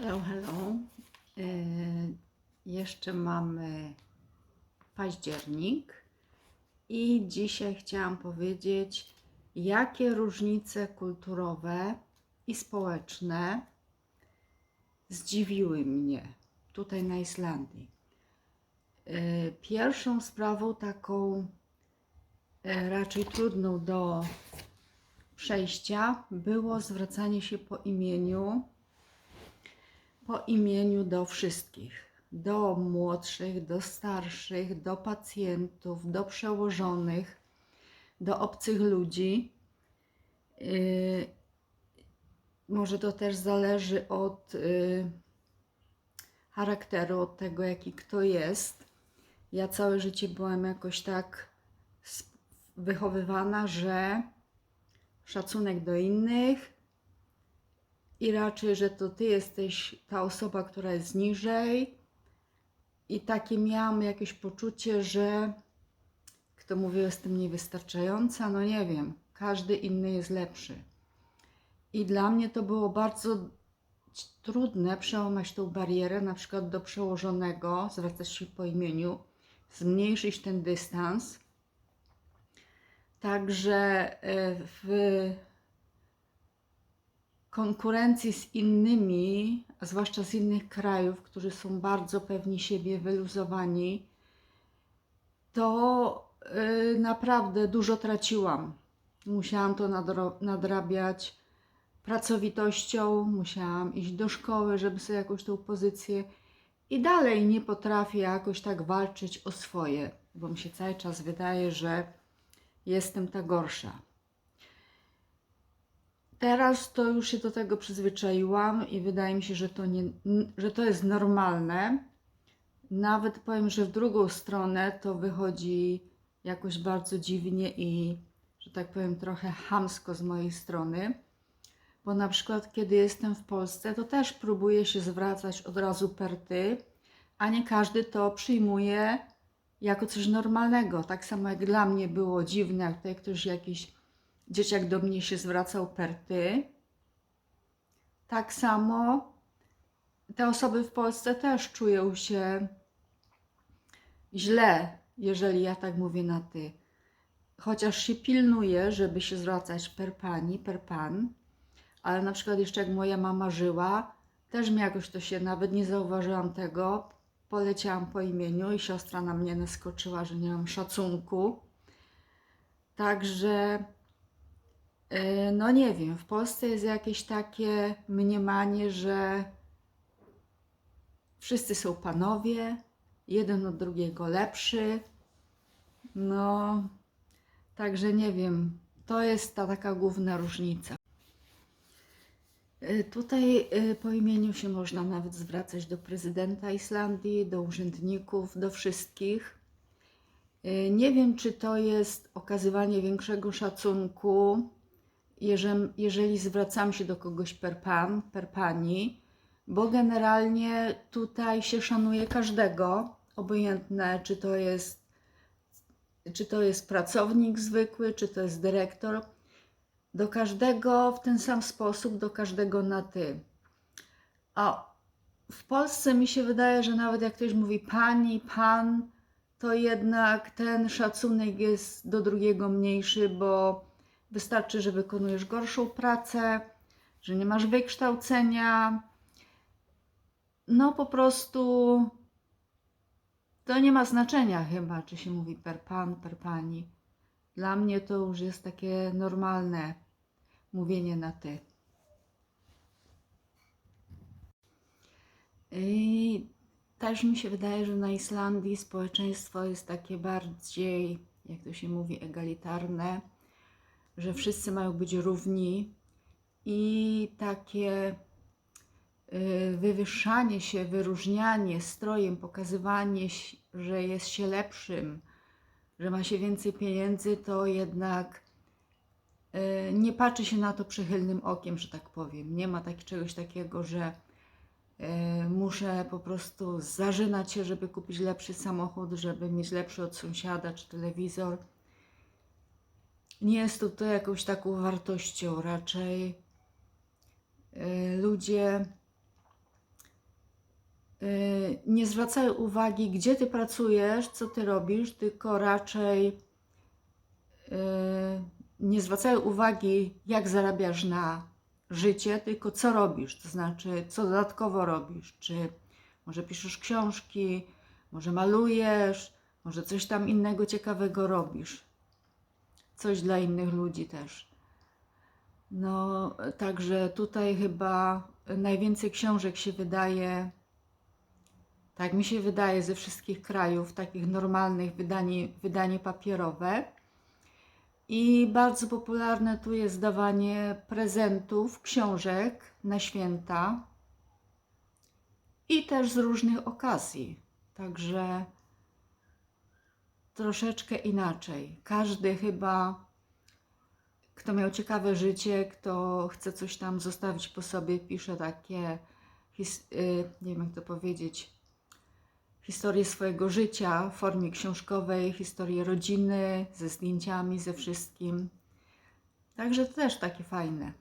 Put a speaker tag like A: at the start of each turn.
A: Hello, hello. E, jeszcze mamy październik i dzisiaj chciałam powiedzieć, jakie różnice kulturowe i społeczne zdziwiły mnie tutaj na Islandii. E, Pierwszą sprawą taką e, raczej trudną do przejścia było zwracanie się po imieniu po imieniu do wszystkich. Do młodszych, do starszych, do pacjentów, do przełożonych, do obcych ludzi. Yy, może to też zależy od yy, charakteru, od tego, jaki kto jest. Ja całe życie byłam jakoś tak wychowywana, że szacunek do innych, i raczej, że to ty jesteś ta osoba, która jest niżej. I takie miałam jakieś poczucie, że kto mówił, jestem niewystarczająca, no nie wiem, każdy inny jest lepszy. I dla mnie to było bardzo trudne przełamać tą barierę, na przykład do przełożonego, zwracać się po imieniu, zmniejszyć ten dystans. Także e, w konkurencji z innymi, a zwłaszcza z innych krajów, którzy są bardzo pewni siebie, wyluzowani, to y, naprawdę dużo traciłam. Musiałam to nadrabiać pracowitością, musiałam iść do szkoły, żeby sobie jakąś tą pozycję i dalej nie potrafię jakoś tak walczyć o swoje, bo mi się cały czas wydaje, że jestem ta gorsza. Teraz to już się do tego przyzwyczaiłam i wydaje mi się, że to, nie, że to jest normalne. Nawet powiem, że w drugą stronę to wychodzi jakoś bardzo dziwnie i, że tak powiem, trochę chamsko z mojej strony. Bo na przykład, kiedy jestem w Polsce, to też próbuję się zwracać od razu per ty, a nie każdy to przyjmuje jako coś normalnego. Tak samo jak dla mnie było dziwne, jak tutaj ktoś jakiś dzieciak do mnie się zwracał per ty. Tak samo te osoby w Polsce też czują się źle, jeżeli ja tak mówię na ty. Chociaż się pilnuję, żeby się zwracać per pani, per pan, ale na przykład jeszcze jak moja mama żyła, też mi jakoś to się, nawet nie zauważyłam tego, poleciałam po imieniu i siostra na mnie naskoczyła, że nie mam szacunku. Także No nie wiem, w Polsce jest jakieś takie mniemanie, że wszyscy są panowie, jeden od drugiego lepszy. No, także nie wiem, to jest ta taka główna różnica. E, Tutaj e, po imieniu się można nawet zwracać do prezydenta Islandii, do urzędników, do wszystkich. E, Nie wiem, czy to jest okazywanie większego szacunku, jeżeli, jeżeli zwracam się do kogoś per pan, per pani, bo generalnie tutaj się szanuje każdego, obojętne czy to jest, czy to jest pracownik zwykły, czy to jest dyrektor, do każdego w ten sam sposób, do każdego na ty. A w Polsce mi się wydaje, że nawet jak ktoś mówi pani, pan, to jednak ten szacunek jest do drugiego mniejszy, bo Wystarczy, że wykonujesz gorszą pracę, że nie masz wykształcenia. No po prostu to nie ma znaczenia chyba, czy się mówi per pan, per pani. Dla mnie to już jest takie normalne mówienie na ty. I też mi się wydaje, że na Islandii społeczeństwo jest takie bardziej, jak to się mówi, egalitarne że wszyscy mają być równi i takie y, wywyższanie się, wyróżnianie strojem, pokazywanie, że jest się lepszym, że ma się więcej pieniędzy, to jednak y, nie patrzy się na to przychylnym okiem, że tak powiem. Nie ma tak, czegoś takiego, że y, muszę po prostu zażynać się, żeby kupić lepszy samochód, żeby mieć lepszy od sąsiada czy telewizor nie jest to, jakąś taką wartością, raczej y, ludzie y, nie zwracają uwagi, gdzie ty pracujesz, co ty robisz, tylko raczej y, nie zwracają uwagi, jak zarabiasz na życie, tylko co robisz, to znaczy, co dodatkowo robisz. Czy może piszesz książki, może malujesz, może coś tam innego ciekawego robisz. Coś dla innych ludzi też. No, także tutaj chyba najwięcej książek się wydaje, tak mi się wydaje, ze wszystkich krajów, takich normalnych wydanie, wydanie papierowe. I bardzo popularne tu jest dawanie prezentów, książek na święta i też z różnych okazji. Także troszeczkę inaczej. Każdy chyba, kto miał ciekawe życie, kto chce coś tam zostawić po sobie, pisze takie, y, nie wiem jak to powiedzieć, historię swojego życia w formie książkowej, historię rodziny, ze zdjęciami, ze wszystkim. Także to też takie fajne.